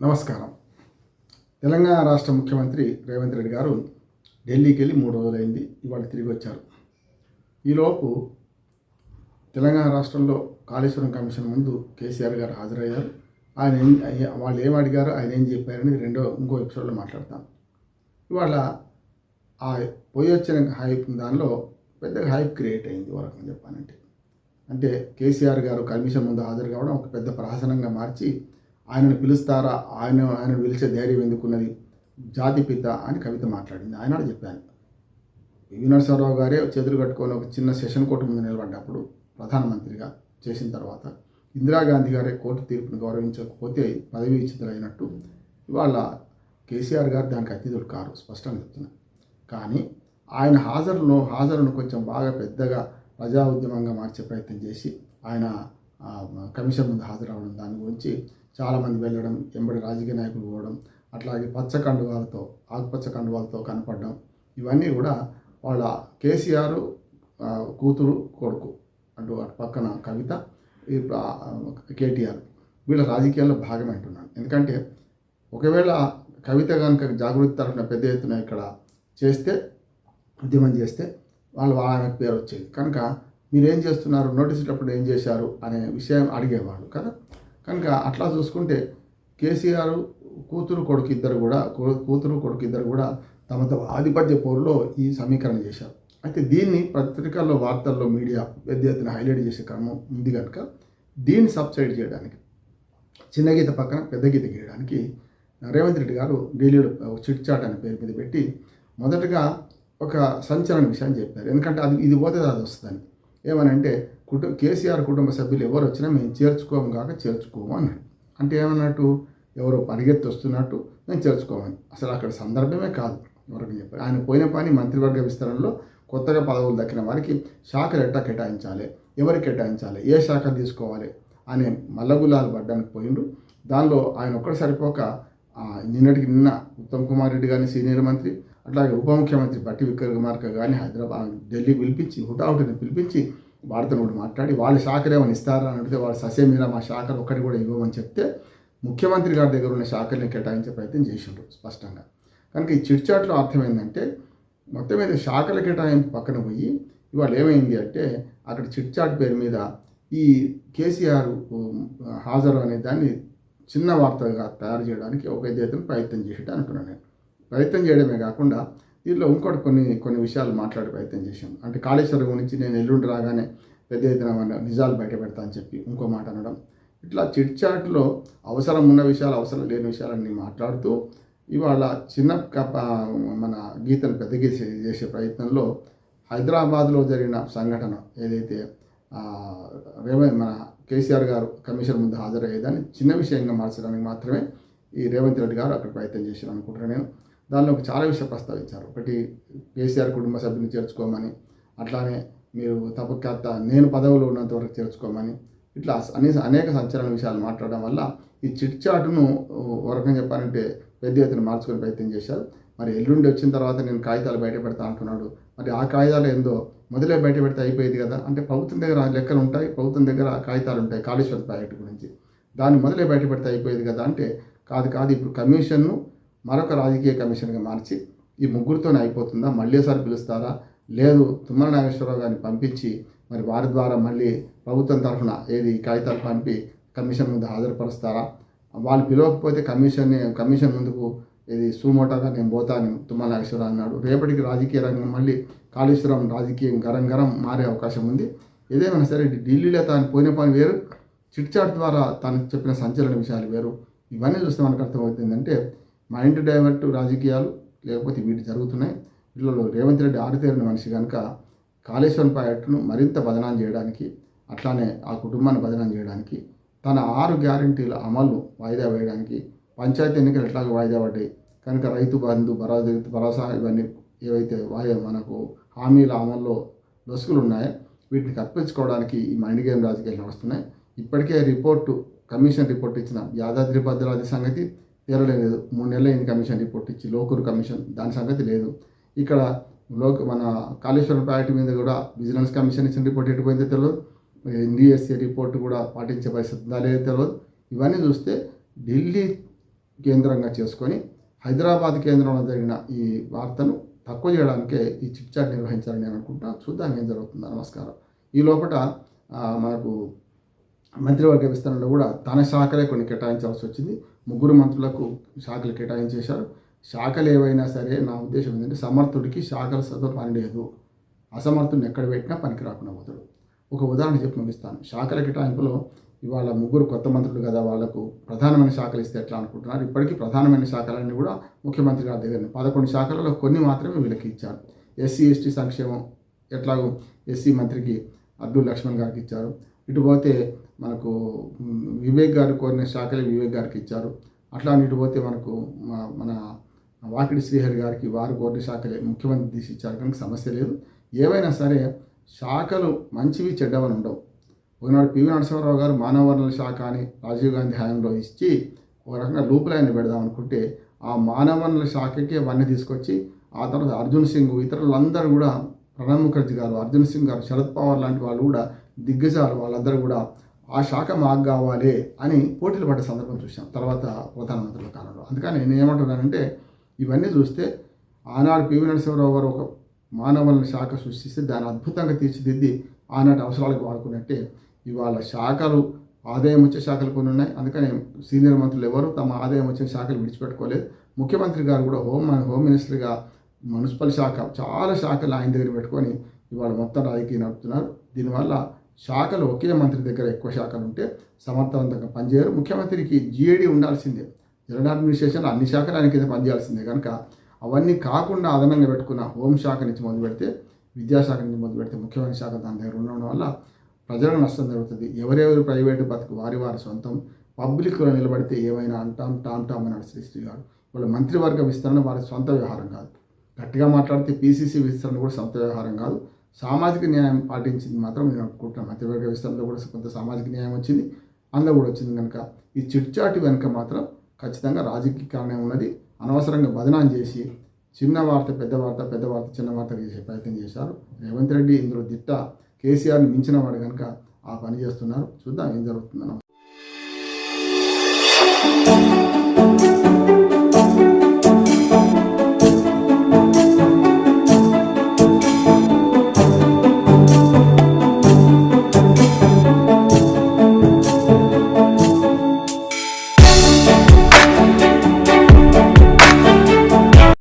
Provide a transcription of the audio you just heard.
నమస్కారం. తెలంగాణ రాష్ట్ర ముఖ్యమంత్రి రేవంత్ రెడ్డి గారు ఢిల్లీకి వెళ్ళి మూడు రోజులైంది ఇవాళ తిరిగి వచ్చారు ఈలోపు తెలంగాణ రాష్ట్రంలో కాళేశ్వరం కమిషన్ ముందు కేసీఆర్ గారు హాజరయ్యారు. ఆయన ఏం వాళ్ళు ఏం అడిగారో ఆయన ఏం చెప్పారని రెండో ఇంకో ఎపిసోడ్లో మాట్లాడతాం. ఇవాళ ఆ పోయి వచ్చిన హైప్ దానిలో పెద్దగా హైప్ క్రియేట్ అయింది వరకు చెప్పానంటే అంటే కేసీఆర్ గారు కమిషన్ ముందు హాజరు కావడం ఒక పెద్ద ప్రహసనంగా మార్చి ఆయనను పిలుస్తారా? ఆయన ఆయన పిలిచే ధైర్యం ఎందుకున్నది? జాతిపిత అని కవిత మాట్లాడింది. ఆయన చెప్పాను. పివి నరసింహారావు గారే చేతులు కట్టుకొని ఒక చిన్న సెషన్ కోర్టు ముందు నిలబడ్డప్పుడు ప్రధానమంత్రిగా చేసిన తర్వాత ఇందిరాగాంధీ గారే కోర్టు తీర్పును గౌరవించకపోతే పదవి ఇచ్చితులైనట్టు ఇవాళ కేసీఆర్ గారు దానికి అతిథులు కారు. స్పష్టంగా చెప్తున్నా. కానీ ఆయన హాజరును హాజరును కొంచెం బాగా పెద్దగా ప్రజా ఉద్యమంగా మార్చే ప్రయత్నం చేసి ఆయన కమిషన్ ముందు హాజరవడం దాని గురించి చాలామంది వెళ్ళడం ఎంబడి రాజకీయ నాయకులు పోవడం అట్లాగే పచ్చ కండువాలతో ఆకుపచ్చ కండువాలతో కనపడడం ఇవన్నీ కూడా వాళ్ళ కేసీఆర్ కూతురు కొడుకు అటు అటు పక్కన కవిత ఈ కేటీఆర్ వీళ్ళ రాజకీయాల్లో భాగమే అంటున్నాను. ఎందుకంటే ఒకవేళ కవిత కనుక జాగృతి తరఫున పెద్ద ఎత్తున ఇక్కడ చేస్తే ఉద్యమం చేస్తే వాళ్ళు వాళ్ళకి పేరు వచ్చేది. కనుక మీరు ఏం చేస్తున్నారు? నోటీస్ ఏం చేశారు? అనే విషయం అడిగేవాళ్ళు కదా. కనుక అట్లా చూసుకుంటే కేసీఆర్ కూతురు కొడుకు ఇద్దరు కూడా కూతురు కొడుకు ఇద్దరు కూడా తమ తమ ఆధిపత్య పోరులో ఈ సమీకరణ చేశారు. అయితే దీన్ని పత్రికల్లో వార్తల్లో మీడియా పెద్ద ఎత్తున హైలైట్ చేసే క్రమం ఉంది కనుక దీన్ని సబ్సైడ్ చేయడానికి చిన్న గీత పక్కన పెద్ద గీత గీయడానికి రేవంత్ రెడ్డి గారు ఢిల్లీలో ఒక చిట్ చాట్ అనే పేరు మీద పెట్టి మొదటగా ఒక సంచలన విషయం చెప్పారు. ఎందుకంటే అది ఇది పోతే అది వస్తుందని. ఏమనంటే కుటుంబ కేసీఆర్ కుటుంబ సభ్యులు ఎవరు వచ్చినా మేము చేర్చుకోము కాక చేర్చుకోము అన్నాడు. అంటే ఏమన్నట్టు ఎవరో పరిగెత్తి వస్తున్నట్టు మేము చేర్చుకోమని. అసలు అక్కడ సందర్భమే కాదు ఎవరికి చెప్పారు ఆయన పోయిన పని మంత్రివర్గ విస్తరణలో కొత్తగా పదవులు దక్కిన వారికి శాఖలు ఎట్టా కేటాయించాలి? ఎవరికి కేటాయించాలి? ఏ శాఖ తీసుకోవాలి? అనే మల్లగులాలు పడ్డానికి పోయిండు. దానిలో ఆయన ఒక్కడ సరిపోక నిన్నటికి నిన్న ఉత్తమ్ కుమార్ రెడ్డి గారిని సీనియర్ మంత్రి అట్లాగే ఉప ముఖ్యమంత్రి బట్టి విక్రమార్క గారిని హైదరాబాద్ ఢిల్లీ పిలిపించి హుటాహుటిని పిలిపించి వారితో మాట్లాడి వాళ్ళ శాఖలు ఏమైనా ఇస్తారా? అని అడిగితే ససే ససేమీరా మా శాఖలు ఒక్కటి కూడా ఇవ్వమని చెప్తే ముఖ్యమంత్రి గారి దగ్గర ఉన్న శాఖల్ని కేటాయించే ప్రయత్నం చేసిండ్రు స్పష్టంగా. కనుక ఈ చిట్చాట్లో అర్థం ఏంటంటే మొత్తం మీద శాఖల కేటాయింపు పక్కన పోయి ఇవాళ ఏమైంది అంటే అక్కడ చిట్చాట్ పేరు మీద ఈ కేసీఆర్ హాజరు అనే దాన్ని చిన్న వార్తగా తయారు చేయడానికి ఒక ఎత్తున ప్రయత్నం చేసేట అనుకున్నాను నేను. ప్రయత్నం చేయడమే కాకుండా దీనిలో ఇంకోటి కొన్ని కొన్ని విషయాలు మాట్లాడే ప్రయత్నం చేశాను. అంటే కాళేశ్వరం గురించి నేను ఎల్లుండి రాగానే పెద్ద ఎత్తున మన నిజాలు బయట పెడతా అని చెప్పి ఇంకో మాట అనడం. ఇట్లా చిట్చాట్లో అవసరం ఉన్న విషయాలు అవసరం లేని విషయాలన్నీ మాట్లాడుతూ ఇవాళ చిన్న మన గీతను పెద్ద గీత చేసే ప్రయత్నంలో హైదరాబాద్లో జరిగిన సంఘటన ఏదైతే రేవంత్ మన కేసీఆర్ గారు కమిషన్ ముందు హాజరయ్యేదాన్ని చిన్న విషయంగా మార్చడానికి మాత్రమే ఈ రేవంత్ రెడ్డి గారు అక్కడ ప్రయత్నం చేశారు అనుకుంటున్నాను నేను. దానిలో ఒక చాలా విషయం ప్రస్తావించారు. ఒకటి కేసీఆర్ కుటుంబ సభ్యుని చేర్చుకోమని అట్లానే మీరు తప్పక నేను పదవిలో ఉన్నంత వరకు చేర్చుకోమని ఇట్లా అనేక అనేక సంచలన విషయాలు మాట్లాడడం వల్ల ఈ చిట్ చాటును ఒక చెప్పాలంటే పెద్ద ఎత్తున మార్చుకునే ప్రయత్నం చేశారు. మరి ఎల్లుండి వచ్చిన తర్వాత నేను కాగితాలు బయట పెడతా అంటున్నాడు. మరి ఆ కాగితాలు ఏందో మొదలే బయట పెడితే అయిపోయేది కదా? అంటే ప్రభుత్వం దగ్గర లెక్కలు ఉంటాయి ప్రభుత్వం దగ్గర కాగితాలు ఉంటాయి కాళేశ్వరం ప్రాజెక్టు గురించి. దాన్ని మొదలే బయట పెడితే అయిపోయేది కదా? అంటే కాదు కాదు ఇప్పుడు కమిషన్ను మరొక రాజకీయ కమిషన్గా మార్చి ఈ ముగ్గురితోనే అయిపోతుందా? మళ్ళీ ఒకసారి పిలుస్తారా? లేదు తుమ్మల నాగేశ్వరరావు గారిని పంపించి మరి వారి ద్వారా మళ్ళీ ప్రభుత్వం తరఫున ఏది కాగితాలు పంపి కమిషన్ ముందు హాజరుపరుస్తారా? వాళ్ళు పిలవకపోతే కమిషన్ కమిషన్ ముందుకు ఇది సుమోటాగా నేను పోతాను తుమ్మల నాగేశ్వరరావు అన్నాడు. రేపటికి రాజకీయ రంగం మళ్ళీ కాళేశ్వరం రాజకీయం గరం గరం మారే అవకాశం ఉంది. ఏదేమైనా సరే ఢిల్లీలో తాను పోయిన పని వేరు చిట్చాట్ ద్వారా తాను చెప్పిన సంచలన విషయాలు వేరు. ఇవన్నీ చూస్తే మనకు అర్థమవుతుందంటే మైండ్ డైవర్ట్ రాజకీయాలు లేకపోతే వీటి జరుగుతున్నాయి. వీళ్ళలో రేవంత్ రెడ్డి ఆరితేరిన మనిషి కనుక కాళేశ్వరం ప్రాజెక్టును మరింత బదనాలు చేయడానికి అట్లానే ఆ కుటుంబాన్ని బదనాలు చేయడానికి తన ఆరు గ్యారంటీల అమలు వాయిదా వేయడానికి పంచాయతీ ఎన్నికలు ఎట్లాగో వాయిదా పడ్డాయి. కనుక రైతు బంధు భరోసా భరోసా ఇవన్నీ ఏవైతే వాయి మనకు హామీల అమల్లో లొసుగులు ఉన్నాయో వీటిని కప్పించుకోవడానికి ఈ మైండ్ గేమ్ రాజకీయాలు వస్తున్నాయి ఇప్పటికే రిపోర్టు కమిషన్ రిపోర్ట్ ఇచ్చిన యాదాద్రి భద్రాది సంగతి తేలలేదు మూడు నెలలు అయింది కమిషన్ రిపోర్ట్ ఇచ్చి లోకూరు కమిషన్ దాని సంగతి లేదు. ఇక్కడ లోక మన కాళేశ్వరం ప్రాజెక్టు మీద కూడా విజిలెన్స్ కమిషన్ ఇచ్చిన రిపోర్ట్ ఎటుపోయిందో తెలియదు ఎన్డిఎస్ఏ రిపోర్ట్ కూడా పాటించే పరిస్థితి ఉందా లేదో తెలియదు ఇవన్నీ చూస్తే ఢిల్లీ కేంద్రంగా చేసుకొని హైదరాబాద్ కేంద్రంలో జరిగిన ఈ వార్తను తక్కువ చేయడానికే ఈ చిట్చాట్ నిర్వహించాలని నేను అనుకుంటా. చూద్దాం ఏం జరుగుతుంది. నమస్కారం. ఈ లోపల మనకు మంత్రివర్గ విస్తరణలో కూడా తన శాఖలే కొన్ని కేటాయించాల్సి వచ్చింది. ముగ్గురు మంత్రులకు శాఖలు కేటాయించేశారు. శాఖలు ఏవైనా సరే నా ఉద్దేశం ఏంటంటే సమర్థుడికి శాఖల సదరు పని లేదు. అసమర్థుడిని ఎక్కడ పెట్టినా పనికి రాకుండా పోతాడు. ఒక ఉదాహరణ చెప్పి ముగిస్తాను. శాఖల కేటాయింపులో ఇవాళ ముగ్గురు కొత్త మంత్రులు కదా వాళ్ళకు ప్రధానమైన శాఖలు ఇస్తే ఎట్లా అనుకుంటున్నారు? ఇప్పటికీ ప్రధానమైన శాఖలన్నీ కూడా ముఖ్యమంత్రి గారి దగ్గర పదకొండు శాఖలలో కొన్ని మాత్రమే వీళ్ళకి ఇచ్చారు. ఎస్సీ ఎస్టీ సంక్షేమం ఎట్లాగో ఎస్సీ మంత్రికి అబ్దుల్ లక్ష్మణ్ గారికి ఇచ్చారు. ఇటు పోతే మనకు వివేక్ గారు కోరిన శాఖలు వివేక్ గారికి ఇచ్చారు. అట్లా ఇటు పోతే మనకు మన వాకిడి శ్రీహరి గారికి వారు కోరిన శాఖలే ముఖ్యమంత్రి తీసి ఇచ్చారు. కనుక సమస్య లేదు. ఏవైనా సరే శాఖలు మంచివి చెడ్డవని ఉండవు. ఒకనాడు పివి నరసింహారావు గారు మానవ వనరుల శాఖ అని రాజీవ్ గాంధీ హయాంలో ఇచ్చి ఒక రకంగా లూపులైన పెడదాం అనుకుంటే ఆ మానవ వనరుల శాఖకే వన్నీ తీసుకొచ్చి ఆ తర్వాత అర్జున్ సింగ్ ఇతరులందరూ కూడా ప్రణబ్ ముఖర్జీ గారు అర్జున్ సింగ్ గారు శరద్ పవార్ లాంటి వాళ్ళు కూడా దిగ్గజాలు వాళ్ళందరూ కూడా ఆ శాఖ మాకు కావాలి అని పోటీలు పడ్డ సందర్భం చూసాం తర్వాత ప్రధానమంత్రుల కాలంలో. అందుకని నేను ఏమంటున్నానంటే ఇవన్నీ చూస్తే ఆనాడు పివి నరసింహరావు గారు ఒక మానవులను శాఖ సృష్టిస్తే దాన్ని అద్భుతంగా తీర్చిదిద్ది ఆనాటి అవసరాలకు వాడుకున్నట్టే ఇవాళ శాఖలు ఆదాయం వచ్చే శాఖలు కొన్ని ఉన్నాయి. అందుకని సీనియర్ మంత్రులు ఎవరు తమ ఆదాయం వచ్చే శాఖలు విడిచిపెట్టుకోలేదు. ముఖ్యమంత్రి గారు కూడా హోమ్ హోమ్ మినిస్టర్గా మున్సిపల్ శాఖ చాలా శాఖలు ఆయన దగ్గర పెట్టుకొని ఇవాళ మొత్తం రాజకీయం నడుపుతున్నారు. దీనివల్ల శాఖలు ఒకే మంత్రి దగ్గర ఎక్కువ శాఖలు ఉంటే సమర్థవంతంగా పనిచేయరు. ముఖ్యమంత్రికి జీఏడీ ఉండాల్సిందే. జనరల్ అడ్మినిస్ట్రేషన్ అన్ని శాఖలు ఆయన కింద పనిచేయాల్సిందే. కనుక అవన్నీ కాకుండా అదనంగా పెట్టుకున్న హోంశాఖ నుంచి మొదలు పెడితే విద్యాశాఖ నుంచి మొదలు పెడితే ముఖ్యమైన శాఖ దాని దగ్గర ఉండడం వల్ల ప్రజలకు నష్టం జరుగుతుంది. ఎవరెవరు ప్రైవేటు బతుకు వారి వారి సొంతం పబ్లిక్లో నిలబడితే ఏమైనా అంటాం టామ్ టామ్ అని శ్రీ వాళ్ళ మంత్రివర్గ విస్తరణ వారి సొంత వ్యవహారం కాదు. గట్టిగా మాట్లాడితే పీసీసీ విస్తరణ కూడా సొంత వ్యవహారం కాదు. సామాజిక న్యాయం పాటించింది మాత్రం నేను అనుకుంటున్నాను. మధ్యవర్గ విస్తరణలో కూడా కొంత సామాజిక న్యాయం వచ్చింది అందులో కూడా వచ్చింది కనుక ఈ చిట్చాటి వెనుక మాత్రం ఖచ్చితంగా రాజకీయ కారణం ఉన్నది. అనవసరంగా బదనాం చేసి చిన్న వార్త పెద్ద వార్త పెద్ద వార్త చిన్న వార్త చేసే ప్రయత్నం చేశారు. రేవంత్ రెడ్డి ఇందులో దిట్ట కేసీఆర్ని మించిన వాడు కనుక ఆ పని చేస్తున్నారు. చూద్దాం ఏం జరుగుతుందో